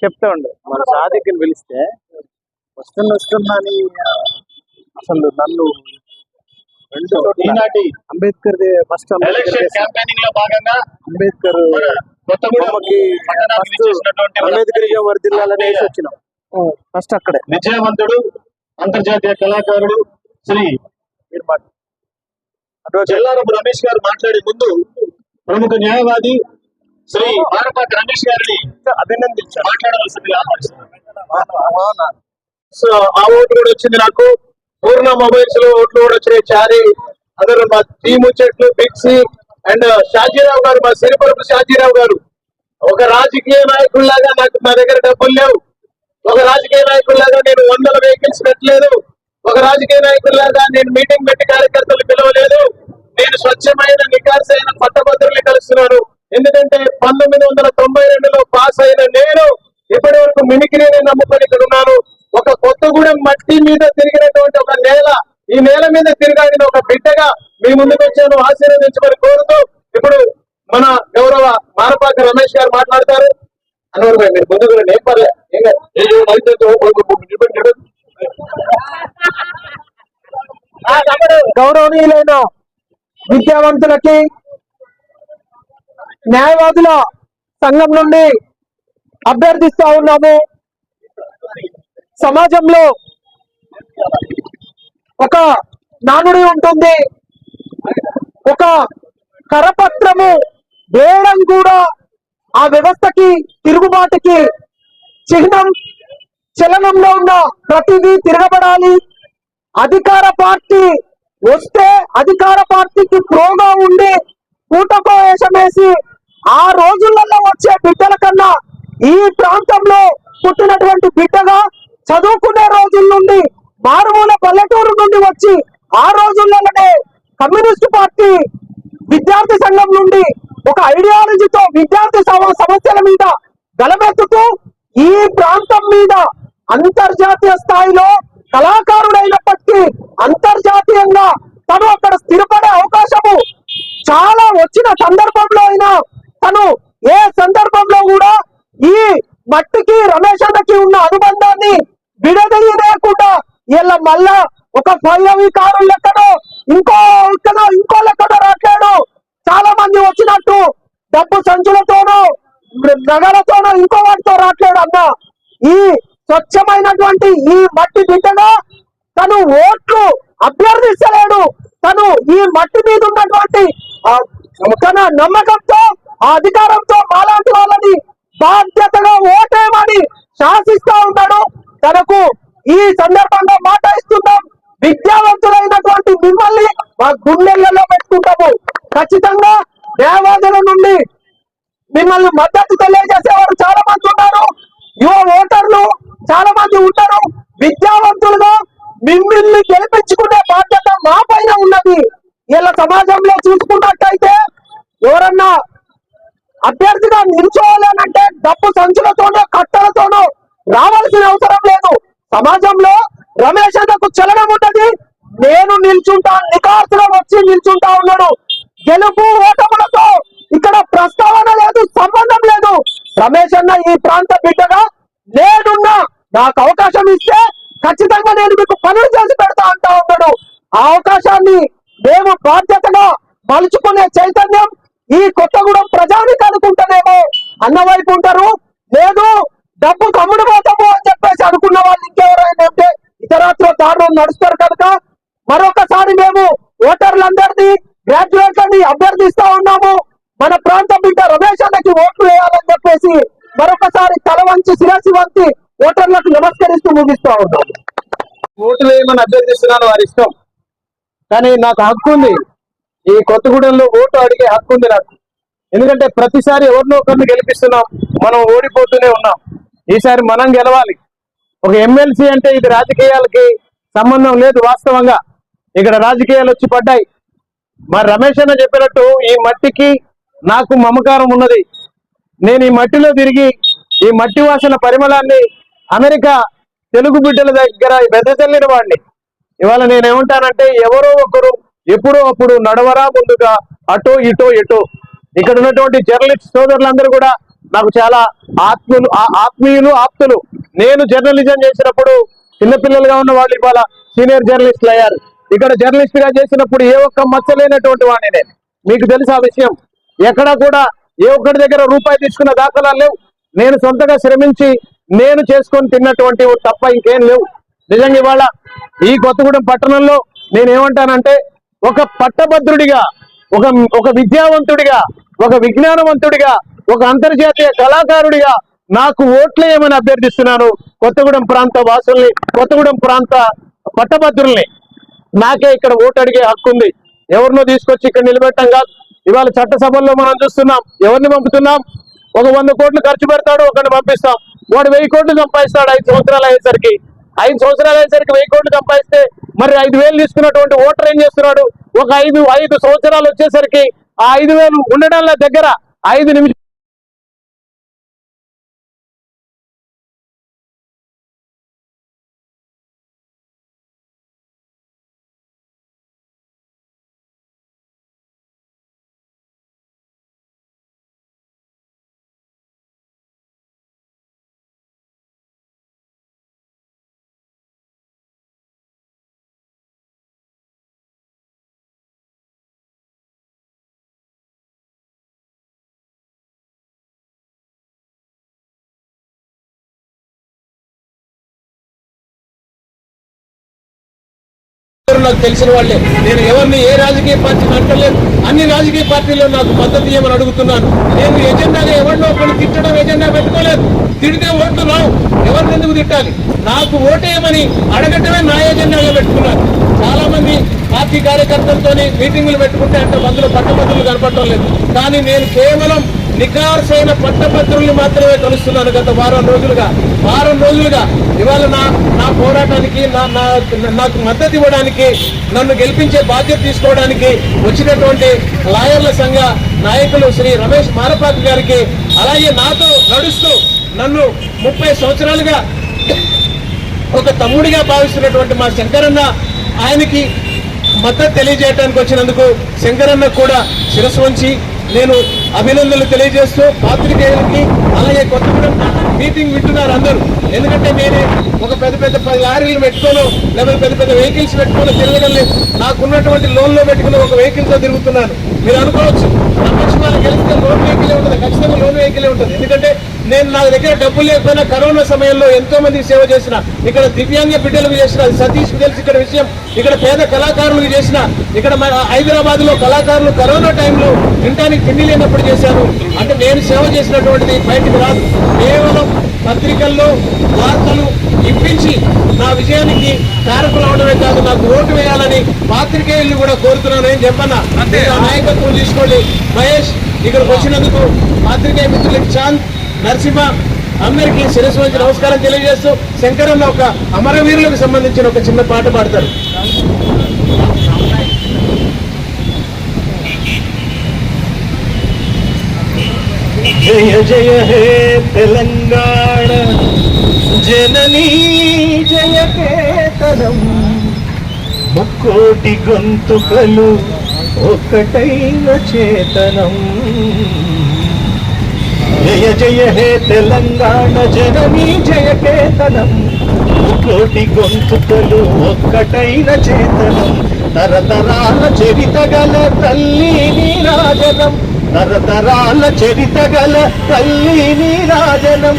చెప్తా ఉండు. మన సాధికని పిలిస్తే వస్తున్న వస్తున్నా అని అసలు నన్ను ఈనాటి అంబేద్కర్ ఫస్ట్ ఎలక్షన్ క్యాంపెయినింగ్లో భాగంగా అంబేద్కర్ అంబేద్కర్ వర్దిల్లాలని వేసి వచ్చినాం. ఫస్ట్ అక్కడే. విజయవంతుడు అంతర్జాతీయ కళాకారుడు శ్రీ అడ్వకేట్ రమేష్ గారు మాట్లాడే ముందు ప్రముఖ న్యాయవాది శ్రీ మారపాటి రమేష్ గారిని ఆహ్వానిస్తున్నాను. అవునా? సో ఆ ఓటు కూడా వచ్చింది నాకు. పూర్ణ మొబైల్స్లో ఓట్లు కూడా వచ్చినాయి. చారి అందరూ మా టీము చెట్లు బిక్సీ అండ్ షాజీరావు గారు మా సిరిపరపు షాజీరావు గారు. ఒక రాజకీయ నాయకుల్లాగా నాకు నా దగ్గర డబ్బులు లేవు. ఒక రాజకీయ నాయకుల్లాగా నేను వందల వెహికల్స్ పెట్టలేదు. ఒక రాజకీయ నాయకుల్లాగా నేను మీటింగ్ పెట్టి కార్యకర్తలు పిలవలేదు. నేను స్వచ్ఛమైన కలుస్తున్నాను ఎందుకంటే పంతొమ్మిది వందల తొంభై రెండులో పాస్ అయిన నేను ఇప్పటి వరకు మిమిక్రీని నమ్ముకొని ఇక్కడ ఉన్నాను. ఒక కొత్తగూడెం మట్టి మీద తిరిగినటువంటి ఒక నేల ఈ నేల మీద తిరగాడిన ఒక బిడ్డగా మీ ముందుకు వచ్చాను. ఆశీర్వదించమని కోరుతూ ఇప్పుడు మన గౌరవ మారపాక రమేష్ గారు మాట్లాడతారు. అనవరు భాయ్ మీరు ముందు కూడా ఏం పర్లే. గౌరవనీయులైన విద్యావంతులకి న్యాయవాదుల సంఘం నుండి అభ్యర్థిస్తా ఉన్నాము. సమాజంలో ఒక నానుడి ఉంటుంది. ఒక కరపత్రము వేయడం కూడా ఆ వ్యవస్థకి తిరుగుబాటుకి చిహ్నం చలనంలో ఉన్న ప్రతిదీ తిరగబడాలి. అధికార పార్టీ వస్తే అధికార పార్టీకి ప్రోగా ఉండి కూటకో వేషమేసి వేసి ఆ రోజులలో వచ్చే బిడ్డల కన్నా ఈ ప్రాంతంలో పుట్టినటువంటి బిడ్డగా చదువుకునే రోజుల నుండి మారుమూల పల్లెటూరు నుండి వచ్చి ఆ రోజులలోనే కమ్యూనిస్ట్ పార్టీ విద్యార్థి సంఘం నుండి ఒక ఐడియాలజీతో విద్యార్థి సమస్యల మీద గలమెత్తుతూ ఈ ప్రాంతం మీద అంతర్జాతీయ స్థాయిలో కళాకారుడైనప్పటికీ అంతర్జాతీయంగా తను అక్కడ స్థిరపడే అవకాశము చాలా వచ్చిన సందర్భంలో అయినా తను ఏ సందర్భంలో కూడా ఈ మట్టికి రమేష్ అన్నకి ఉన్న అనుబంధాన్ని విడదీయలేకుండా వీళ్ళ మళ్ళా ఒక పైరవీకారు లెక్కనో ఇంకో లెక్కనో ఇంకో లెక్కనో రాట్లాడు. చాలా మంది వచ్చినట్టు డబ్బు సంచులతోనో నగలతోనో ఇంకో వాటితో రాట్లాడు అన్న ఈ స్వచ్ఛమైనటువంటి ఈ మట్టి బిడ్డగా తను ఓట్లు అభ్యర్థిస్తలేడు. తను ఈ మట్టి మీద ఉన్నటువంటి తన నమ్మకంతో ఆ అధికారంతో మాలాంటి వాళ్ళని బాధ్యతగా ఓటేయమని శాసిస్తా ఉన్నాడు. తనకు ఈ సందర్భంగా మాట ఇస్తున్నాం. విద్యావంతులైనటువంటి మిమ్మల్ని మా గుండెలలో పెట్టుకుంటాము. ఖచ్చితంగా దేవాదుల నుండి మిమ్మల్ని మద్దతు తెలియజేసేవారు చాలా మంది ఉన్నారు. యువ ఓటర్లు చాలా మంది ఉంటారు విద్య రావాల్సిన అవసరం లేదు. సమాజంలో రమేష్ అన్నకు చలనం ఉంటది నేను నిల్చుంటా నికార్సులో వచ్చి నిల్చుంటా ఉన్నాడు. గెలుపు ఓటములతో ఇక్కడ ప్రస్తావన లేదు సంబంధం లేదు. రమేష్ అన్న ఈ ప్రాంత బిడ్డగా నేనున్నా. నాకు అవకాశం ఇస్తే ఖచ్చితంగా నేను మీకు పనులు చేసి పెడతా అంటా ఉన్నాడు. ఆ అవకాశాన్ని మేము బాధ్యతగా మలుచుకునే చైతన్యం ఈ కొత్తగూడెం ప్రజానికి అనుకుంటానేమో అన్న వైపు ఉంటారు లేదు డబ్బు కమ్ముడు పోతాము అని చెప్పేసి అనుకున్న వాళ్ళు ఇంకెవరైనా ఉంటే ఇతరత్ర దారుణం నడుస్తారు కనుక మరొకసారి మేము ఓటర్లందరినీ గ్రాడ్యుయేట్లని అభ్యర్థిస్తా ఉన్నాము. మన ప్రాంతం బిడ్డ రమేష్ అన్నకి ఓట్లు వేయాలని చెప్పేసి మరొకసారి తల వంచి శిరసి వంచి ఓటర్లకు నమస్కరిస్తూ ముగిస్తా ఉన్నాము. ఓట్లు వేయమని అభ్యర్థిస్తున్నాను వారి ఇష్టం. కానీ నాకు హక్కు ఉంది. ఈ కొత్తగూడెంలో ఓటు అడిగే హక్కు ఉంది నాకు. ఎందుకంటే ప్రతిసారి ఎవరినో ఒకరిని గెలిపిస్తున్నాం. మనం ఓడిపోతూనే ఉన్నాం. ఈసారి మనం గెలవాలి. ఒక ఎమ్మెల్సీ అంటే ఇది రాజకీయాలకి సంబంధం లేదు వాస్తవంగా. ఇక్కడ రాజకీయాలు వచ్చి పడ్డాయి. మరి రమేష్ అన్న చెప్పినట్టు ఈ మట్టికి నాకు మమకారం ఉన్నది. నేను ఈ మట్టిలో తిరిగి ఈ మట్టి వాసన పరిమళాన్ని అమెరికా తెలుగు బిడ్డల దగ్గర వెదజల్లిన వాడిని. ఇవాళ నేనేమంటానంటే ఎవరో ఒకరు ఎప్పుడో అప్పుడు నడవరా ముందుగా అటో ఇటో ఎటో. ఇక్కడ ఉన్నటువంటి జర్నలిస్ట్ సోదరులందరూ కూడా నాకు చాలా ఆత్మీయులు ఆ- ఆత్మీయులు ఆప్తులు. నేను జర్నలిజం చేసినప్పుడు చిన్నపిల్లలుగా ఉన్న వాళ్ళు ఇవాళ సీనియర్ జర్నలిస్టులు అయ్యారు. ఇక్కడ జర్నలిస్ట్గా చేసినప్పుడు ఏ ఒక్క మచ్చలేనటువంటి వాడిని నేను. మీకు తెలుసు ఆ విషయం. ఎక్కడా కూడా ఏ ఒక్కడి దగ్గర రూపాయి తీసుకున్న దాఖలా లేవు. నేను సొంతగా శ్రమించి నేను చేసుకొని తిన్నటువంటి తప్ప ఇంకేం లేవు. నిజంగా ఇవాళ ఈ కొత్తగూడెం పట్టణంలో నేను ఏమంటానంటే ఒక పట్టభద్రుడిగా ఒక ఒక విద్యావంతుడిగా ఒక విజ్ఞానవంతుడిగా ఒక అంతర్జాతీయ కళాకారుడిగా నాకు ఓట్లేయమని అభ్యర్థిస్తున్నాను? కొత్తగూడెం ప్రాంత వాసుల్ని కొత్తగూడెం ప్రాంత పట్టభద్రుల్ని. నాకే ఇక్కడ ఓటు అడిగే హక్కు ఉంది. ఎవరినో తీసుకొచ్చి ఇక్కడ నిలబెట్టం కాదు. ఇవాళ చట్టసభల్లో మనం చూస్తున్నాం. ఎవరిని పంపుతున్నాం? ఒక వంద కోట్లు ఖర్చు పెడతాడు ఒకరిని పంపిస్తాం. వాడు వెయ్యి కోట్లు సంపాదిస్తాడు ఐదు సంవత్సరాలు అయ్యేసరికి. ఐదు సంవత్సరాలు అయ్యేసరికి వెయ్యి కోట్లు సంపాదిస్తే మరి ఐదు వేలు తీసుకున్నటువంటి ఓటర్ ఏం చేస్తున్నాడు? ఒక ఐదు ఐదు సంవత్సరాలు వచ్చేసరికి ఆ ఐదు వేలు ఉండడం దగ్గర ఐదు నిమిషాలు నాకు తెలిసిన వాళ్ళే. నేను ఎవరిని ఏ రాజకీయ పార్టీని అంటలేదు అన్ని రాజకీయ పార్టీలు నాకు మద్దతు ఇవ్వమని అడుగుతున్నాను. నేను ఎజెండాగా ఎవరినో ఒకరిని తిట్టడం ఎజెండా పెట్టుకోలేదు. తిడితే ఓట్లు రావు. ఎవరిని ఎందుకు తిట్టాలి? నాకు ఓటేయమని అడగటమే నా ఎజెండాగా పెట్టుకున్నాను. చాలా మంది పార్టీ కార్యకర్తలతో మీటింగులు పెట్టుకుంటే అంటే అందులో పట్టబద్దులు కనపడటం లేదు. కానీ నేను కేవలం నికార్సైన పట్టభద్రుల్ని మాత్రమే కలుస్తున్నాను గత వారం రోజులుగా. వారం రోజులుగా ఇవాళ నా నా పోరాటానికి నా నా నాకు మద్దతు ఇవ్వడానికి నన్ను గెలిపించే బాధ్యత తీసుకోవడానికి వచ్చినటువంటి లాయర్ల సంఘ నాయకులు శ్రీ రమేష్ మారపాటి గారికి అలాగే నాతో నడుస్తూ నన్ను ముప్పై సంవత్సరాలుగా ఒక తమ్ముడిగా భావిస్తున్నటువంటి మా శంకరన్న ఆయనకి మద్దతు తెలియజేయడానికి వచ్చినందుకు శంకరన్న కూడా శిరస్సు వంచి నేను అభినందనలు తెలియజేస్తూ పాత్రికేయులకి అలాగే కొత్తగూడెం మీటింగ్ వింటున్నారు అందరూ. ఎందుకంటే నేనే ఒక పెద్ద పెద్ద పది లారీలు పెట్టుకోను లేకపోతే పెద్ద పెద్ద వెహికల్స్ పెట్టుకోను తిరగడం లేదు. నాకున్నటువంటి లోన్లో పెట్టుకుని ఒక వెహికల్తో తిరుగుతున్నాను. మీరు అనుకోవచ్చు నమ్మకం గెలిస్తే లోన్ వెహికల్ ఉంటుంది ఖచ్చితంగా లోన్ వెహికల్ ఉంటుంది. ఎందుకంటే నేను నా దగ్గర డబ్బులు లేకపోయినా కరోనా సమయంలో ఎంతో మందికి సేవ చేసిన ఇక్కడ దివ్యాంగ బిడ్డలకు చేసిన సతీష్ తెలుసు ఇక్కడ విషయం. ఇక్కడ పేద కళాకారులకు చేసిన ఇక్కడ హైదరాబాద్లో కళాకారులు కరోనా టైంలో తినడానికి తిండి లేనప్పుడు చేశాను అంటే నేను సేవ చేసినటువంటిది బయటికి రాదు. కేవలం పత్రికల్లో వార్తలు ఇప్పించి నా విజయానికి కారకులు అవడమే కాదు నాకు ఓటు వేయాలని పాత్రికేయుల్ని కూడా కోరుతున్నాను. ఏం చెప్పన్నా అంటే నాయకత్వం తీసుకోండి. మహేష్ ఇక్కడికి వచ్చినందుకు పాత్రికేయ మిత్రులకి చాంద్. నరసింహ అందరికీ శిరస్సు వంచి నమస్కారం తెలియజేస్తూ శంకరన్న ఒక అమరవీరులకు సంబంధించిన ఒక చిన్న పాట పాడతారు. జయ జయ హే తెలంగాణ జననీ జయ కేతనం. ముక్కోటి గొంతుకలు ఒకటైన చేతనం. జయ జయ హే తెలంగాణ జననీ జయ కేతనం. కోటి గొంతుకలు ఒక్కటైన చేతనం. తరతరాల చరిత గల తల్లి నీరాజనం తరతరాల చరిత గల తల్లి నీరాజనం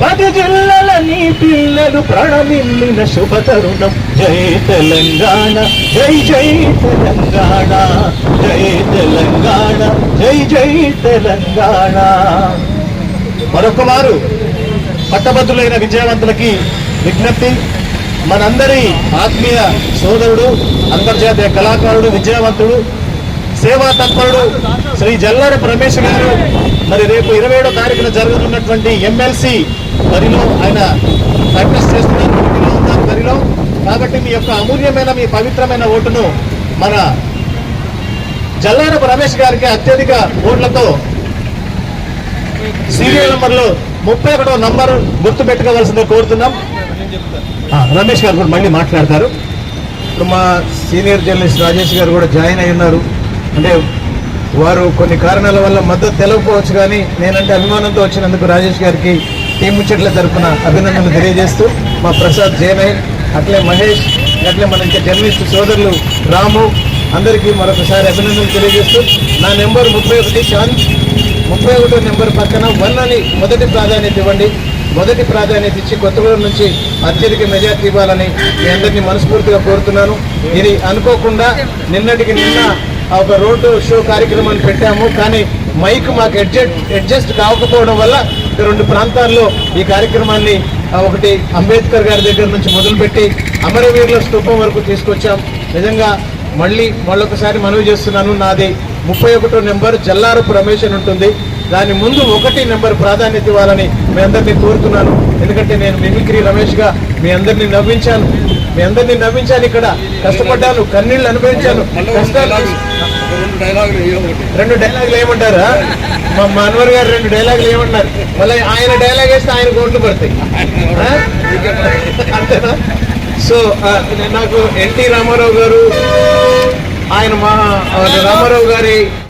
పది జిల్లల నీ పిల్లలు ప్రణమిల్లిన శుభ తరుణం. జై తెలంగాణ జై జై తెలంగాణ జై తెలంగాణ జై జై తెలంగాణ. మరొక వారు పట్టభద్రులైన విజయవంతులకి విజ్ఞప్తి మనందరి ఆత్మీయ సోదరుడు అంతర్జాతీయ కళాకారుడు విజయవంతుడు సేవా తత్పరుడు శ్రీ జల్లారి పరమేశ్వర గారు. మరి రేపు ఇరవై ఏడో తారీఖున జరుగుతున్నటువంటి ఎమ్మెల్సీ బరిలో ఆయన ప్రాక్టీస్ చేస్తున్నారు. పోటీలో ఉన్నారు కాబట్టి మీ యొక్క అమూల్యమైన మీ పవిత్రమైన ఓటును మన జల్లారపు రమేష్ గారికి అత్యధిక ఓట్లతో సీరియల్ నంబర్లో ముప్పై ఒకటో నంబర్ గుర్తు పెట్టుకోవాల్సిందే కోరుతున్నాం రమేష్ గారు కూడా మళ్ళీ మాట్లాడతారు. ఇప్పుడు మా సీనియర్ జర్నలిస్ట్ రాజేష్ గారు కూడా జాయిన్ అయి ఉన్నారు. అంటే వారు కొన్ని కారణాల వల్ల మద్దతు తెలవకపోవచ్చు కానీ నేనంటే అభిమానంతో వచ్చినందుకు రాజేష్ గారికి టీం ముచ్చట్ల తరపున అభినందనలు తెలియజేస్తూ మా ప్రసాద్ జేనై అట్లే మహేష్ అట్లే మన ఇంకా జర్నలిస్ట్ సోదరులు రాము అందరికీ మరొకసారి అభినందనలు తెలియజేస్తూ నా నెంబర్ ముప్పై ఒకటి చాంద్ ముప్పై ఒకటో నెంబర్ పక్కన వన్ అని మొదటి ప్రాధాన్యత ఇవ్వండి. మొదటి ప్రాధాన్యత ఇచ్చి కొత్తగూడెం నుంచి అత్యధిక మెజార్టీ ఇవ్వాలని మీ అందరినీ మనస్ఫూర్తిగా కోరుతున్నాను. ఇది అనుకోకుండా నిన్నటికి నిన్న ఆ ఒక రోడ్డు షో కార్యక్రమాన్ని పెట్టాము. కానీ మైక్ మాకు అడ్జస్ట్ అడ్జస్ట్ కాకపోవడం వల్ల రెండు ప్రాంతాల్లో ఈ కార్యక్రమాన్ని ఒకటి అంబేద్కర్ గారి దగ్గర నుంచి మొదలుపెట్టి అమరవీరుల స్థూపం వరకు తీసుకొచ్చాం. నిజంగా మళ్ళీ మళ్ళొకసారి మనవి చేస్తున్నాను. నాది ముప్పై ఒకటో నెంబర్ జల్లారపు రమేష్ అని ఉంటుంది. దాని ముందు ఒకటి నెంబర్ ప్రాధాన్యత ఇవ్వాలని మీ అందరినీ కోరుతున్నాను. ఎందుకంటే నేను మిమిక్రీ రమేష్గా మీ అందరినీ నవ్వించాను. మీ అందరినీ నవ్వించాను ఇక్కడ. కష్టపడ్డాను కన్నీళ్ళు అనుభవించాను. రెండు డైలాగులు ఏమంటారా? మా మా అన్వర్ గారు రెండు డైలాగులు ఏమన్నారు మళ్ళీ ఆయన డైలాగ్ వేస్తే ఆయన ఓట్లు పడతాయి? అంతేనా? సో నాకు ఎన్టీ రామారావు గారు ఆయన మా రామారావు గారి